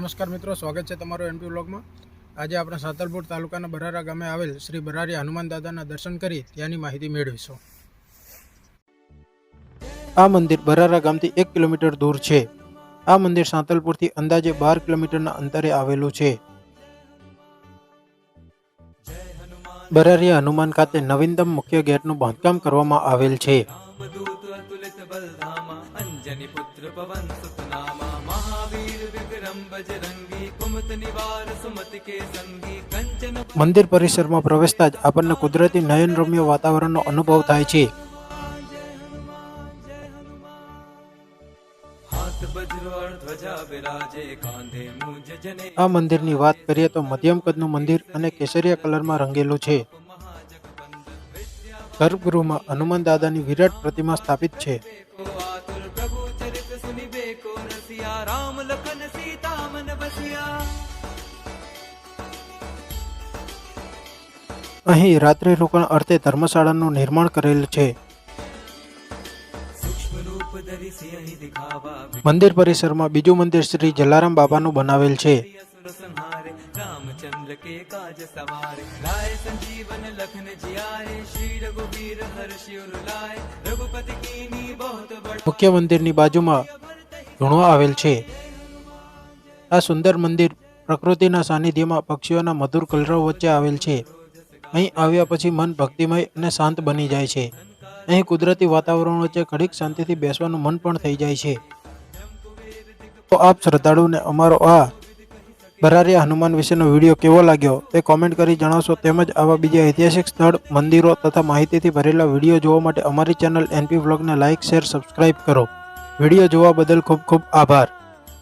નમસ્કાર મિત્રો, સ્વાગત છે તમારું એનપી બ્લોગમાં આજે આપણે સાતલપુર તાલુકાના બરારા ગામે આવેલ શ્રી બરારી હનુમાન દાદાના દર્શન કરી ત્યાંની માહિતી મેળવીશું. આ મંદિર બરારા ગામથી એક કિલોમીટર દૂર છે. આ મંદિર સાંતલપુરથી અંદાજે બાર કિલોમીટરના અંતરે આવેલું છે. બરારી હનુમાન ખાતે નવીનતમ મુખ્ય ગેટનું બાંધકામ કરવામાં આવેલ છે. અંજની પુત્ર પવન સુતનામા મહાવીર વિક્રમ બજરંગી કુમત નિવાર સુમત કે સંગી કંચન મંદિર પરિસરમાં પ્રવેશતા જ આપણને કુદરતી નયનરમ્ય વાતાવરણનો અનુભવ થાય છે. આ મંદિરની વાત કરીએ તો મધ્યમ કદનું મંદિર અને કેસરિયા કલરમાં રંગેલું છે. ગર્ભગૃહમાં હનુમાન દાદાની વિરાટ પ્રતિમા સ્થાપિત છે. રસિયા રામ લખન સીતા મન બસિયા અહીં રાત્રિ રોકાણ અર્થે ધર્મશાળાનું નિર્માણ કરેલ છે. મંદિર પરિસરમાં બીજું મંદિર શ્રી જલારામ બાબાનું બનાવેલ છે. મુખ્ય મંદિરની બાજુમાં ધૂણો આવેલ છે. આ સુંદર મંદિર પ્રકૃતિના સાનિધ્યમાં પક્ષીઓના મધુર કલરવ વચ્ચે આવેલ છે. અહીં આવ્યા પછી મન ભક્તિમય અને શાંત બની જાય છે. અહીં કુદરતી વાતાવરણ વચ્ચે ઘડીક શાંતિથી બેસવાનું મન પણ થઈ જાય છે. તો આપ શ્રદ્ધાળુને અમારો આ ભરારિયા હનુમાન વિશેનો વીડિયો કેવો લાગ્યો તે કોમેન્ટ કરી જણાવશો તેમજ આવા બીજા ઐતિહાસિક સ્થળ, મંદિરો તથા માહિતીથી ભરેલા વીડિયો જોવા માટે અમારી ચેનલ એનપી વ્લોગને લાઇક શેર સબસ્ક્રાઇબ કરો. વીડિયો જોવા બદલ ખૂબ ખૂબ આભાર.